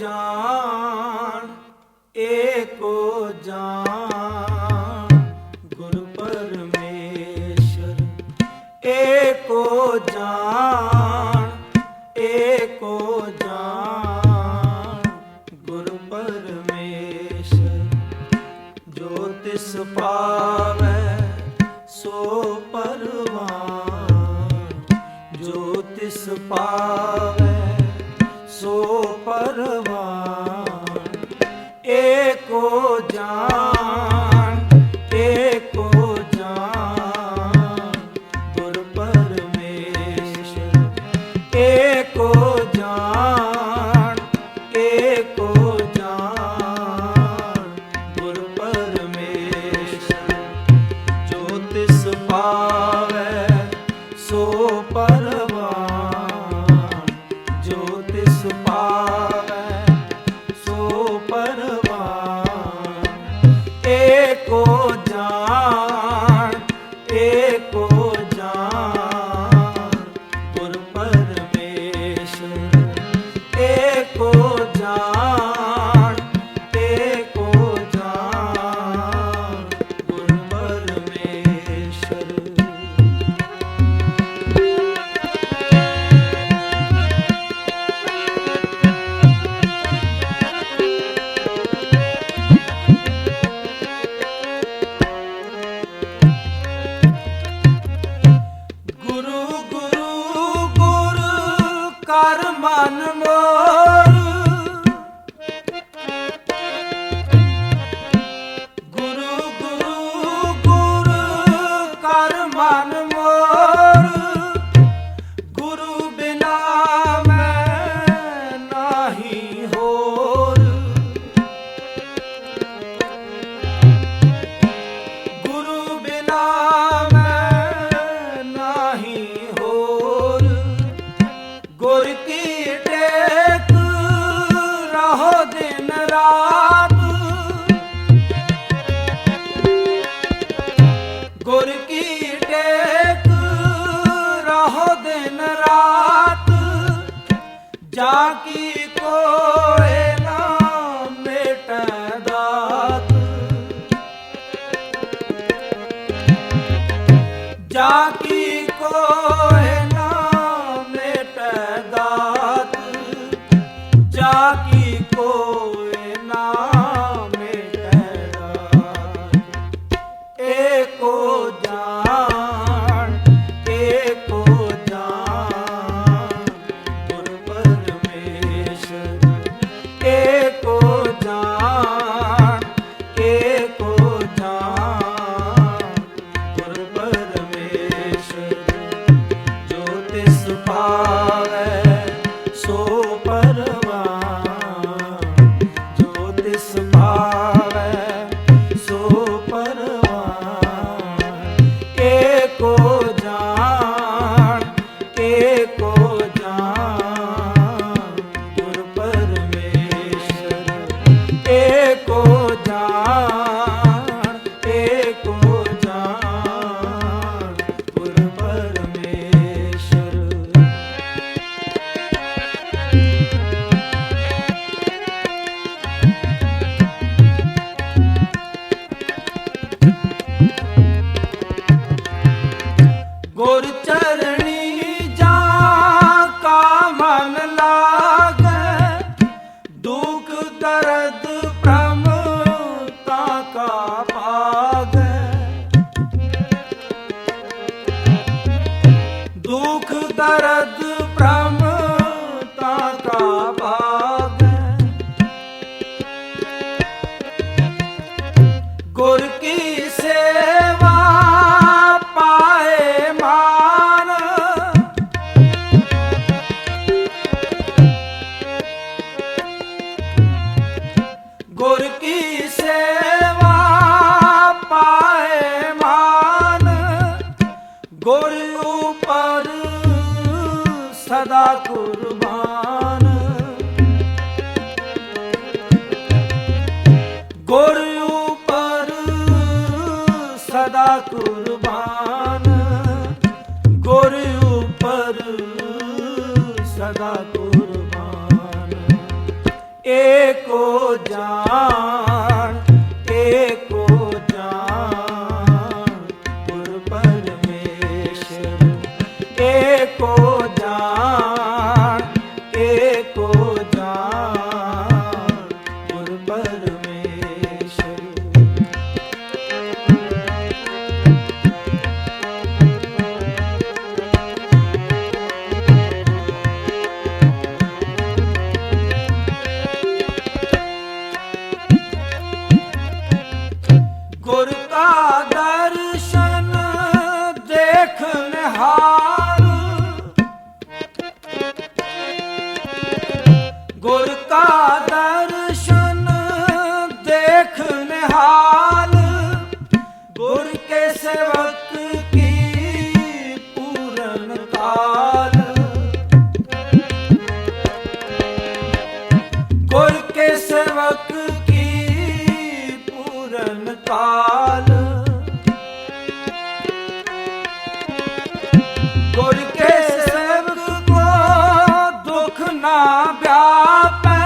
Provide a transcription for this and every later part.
ਜਾਣ ਏਕੋ ਜਾਣ ਗੁਰ ਪਰਮੇਸ਼ਰ। ਏਕੋ ਜਾਣ ਏਕੋ ਜਾਣ ਗੁਰ ਪਰਮੇਸ਼ਰ। ਜੋ ਤਿਸ ਪਰਵਾ আমার মান ਸੇਵਕ ਕੀ ਪੂਰਨ ਕਾਲ ਗੁਰ ਕੇ ਸੇਵਕ ਕੋ ਦੁਖ ਨਾ ਵਿਆਪੈ।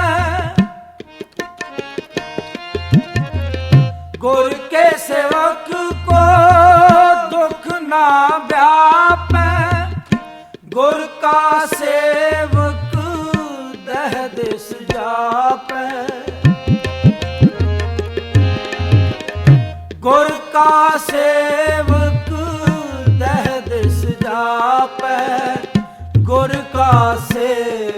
ਗੁਰ ਕੇ ਸੇਵਕ ਕੋ ਦੁਖ ਨਾ ਵਿਆਪੈ। ਗੁਰ ਕਾ ਸੇਵਕ ਦਹਿ ਦਿਸ ਜਾਪੈ। ਗੁਰ ਕਾ ਸੇਵਕ ਦਹਿ ਦਿਸ ਜਾਪੈ ਗੁਰ ਕਾ ਸੇਵਕ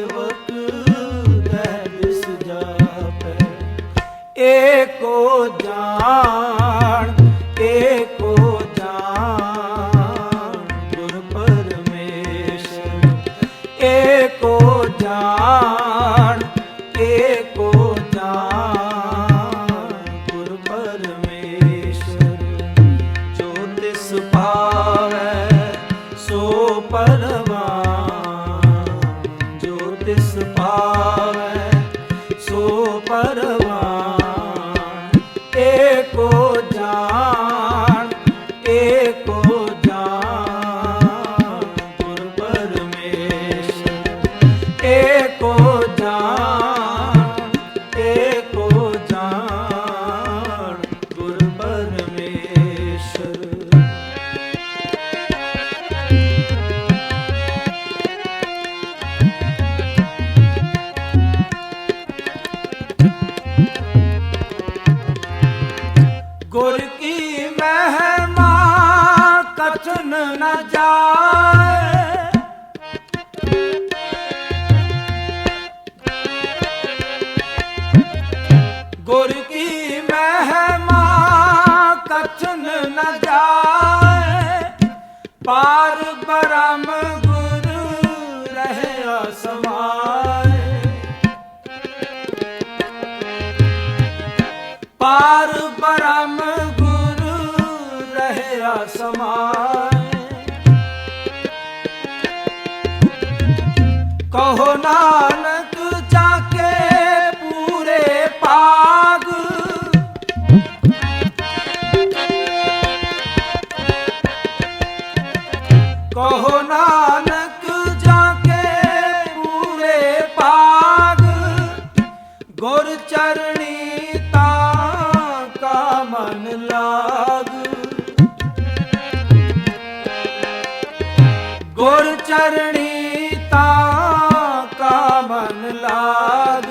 ਚਰਣੀ ਤਾ ਕਾ ਮਨ ਲਾਗ।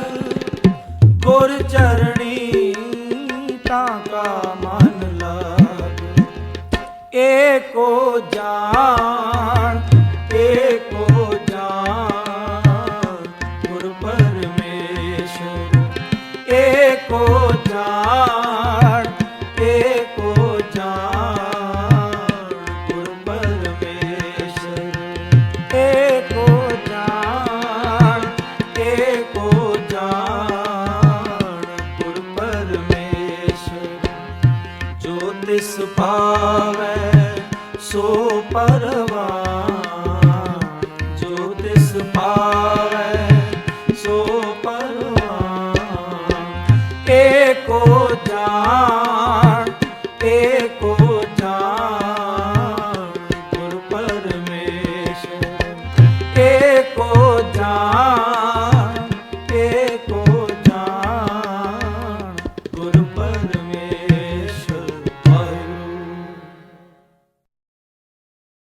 ਗੁਰ ਚਰਣੀ ਤਾਂ ਕਾ ਮਨ ਲਾਗ। ਏਕੋ ਜਾਨ ਵਿਸ ਸੋ ਪਰਵਾ